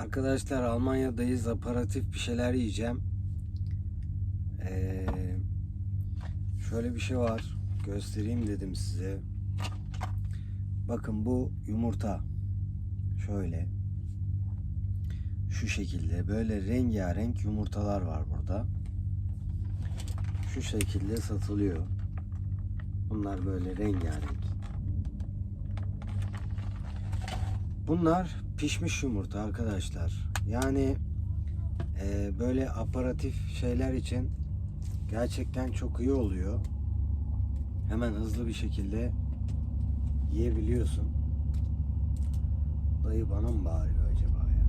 Arkadaşlar Almanya'dayız. Aparatif bir şeyler yiyeceğim. Ee, şöyle bir şey var. Göstereyim dedim size. Bakın bu yumurta. Şöyle. Şu şekilde böyle rengarenk yumurtalar var burada. Şu şekilde satılıyor. Bunlar böyle rengarenk. Bunlar pişmiş yumurta arkadaşlar. Yani e, böyle aparatif şeyler için gerçekten çok iyi oluyor. Hemen hızlı bir şekilde yiyebiliyorsun. Dayı bana mı bağırıyor acaba ya?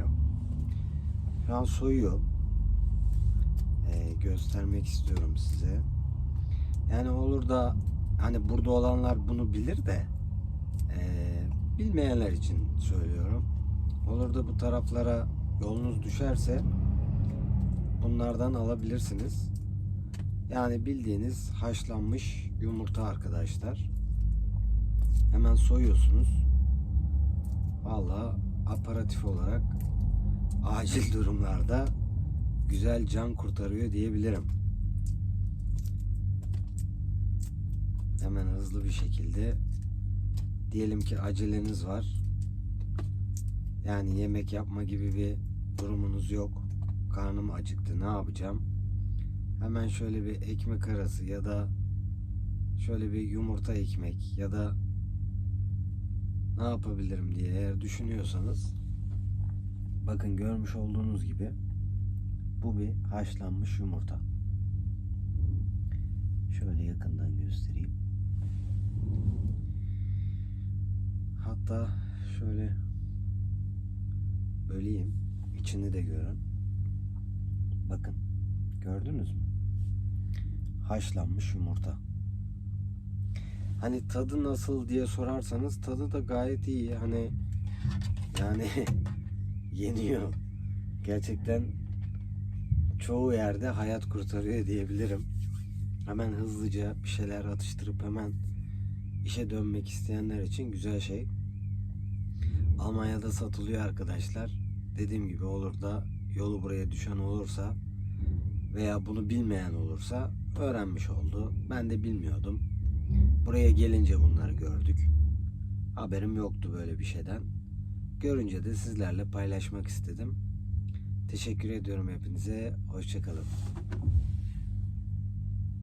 Yok. Şu an soyuyor. E, göstermek istiyorum size. Yani olur da hani burada olanlar bunu bilir de bilmeyenler için söylüyorum. Olur da bu taraflara yolunuz düşerse bunlardan alabilirsiniz. Yani bildiğiniz haşlanmış yumurta arkadaşlar. Hemen soyuyorsunuz. Vallahi aparatif olarak acil durumlarda güzel can kurtarıyor diyebilirim. Hemen hızlı bir şekilde diyelim ki aceleniz var. Yani yemek yapma gibi bir durumunuz yok. Karnım acıktı. Ne yapacağım? Hemen şöyle bir ekmek arası ya da şöyle bir yumurta ekmek ya da ne yapabilirim diye eğer düşünüyorsanız bakın görmüş olduğunuz gibi bu bir haşlanmış yumurta. Şöyle yakından göstereyim. Hatta şöyle böleyim. içini de görün. Bakın. Gördünüz mü? Haşlanmış yumurta. Hani tadı nasıl diye sorarsanız tadı da gayet iyi. Hani yani yeniyor. Gerçekten çoğu yerde hayat kurtarıyor diyebilirim. Hemen hızlıca bir şeyler atıştırıp hemen işe dönmek isteyenler için güzel şey. Almanya'da satılıyor arkadaşlar. Dediğim gibi olur da yolu buraya düşen olursa veya bunu bilmeyen olursa öğrenmiş oldu. Ben de bilmiyordum. Buraya gelince bunları gördük. Haberim yoktu böyle bir şeyden. Görünce de sizlerle paylaşmak istedim. Teşekkür ediyorum hepinize. Hoşçakalın.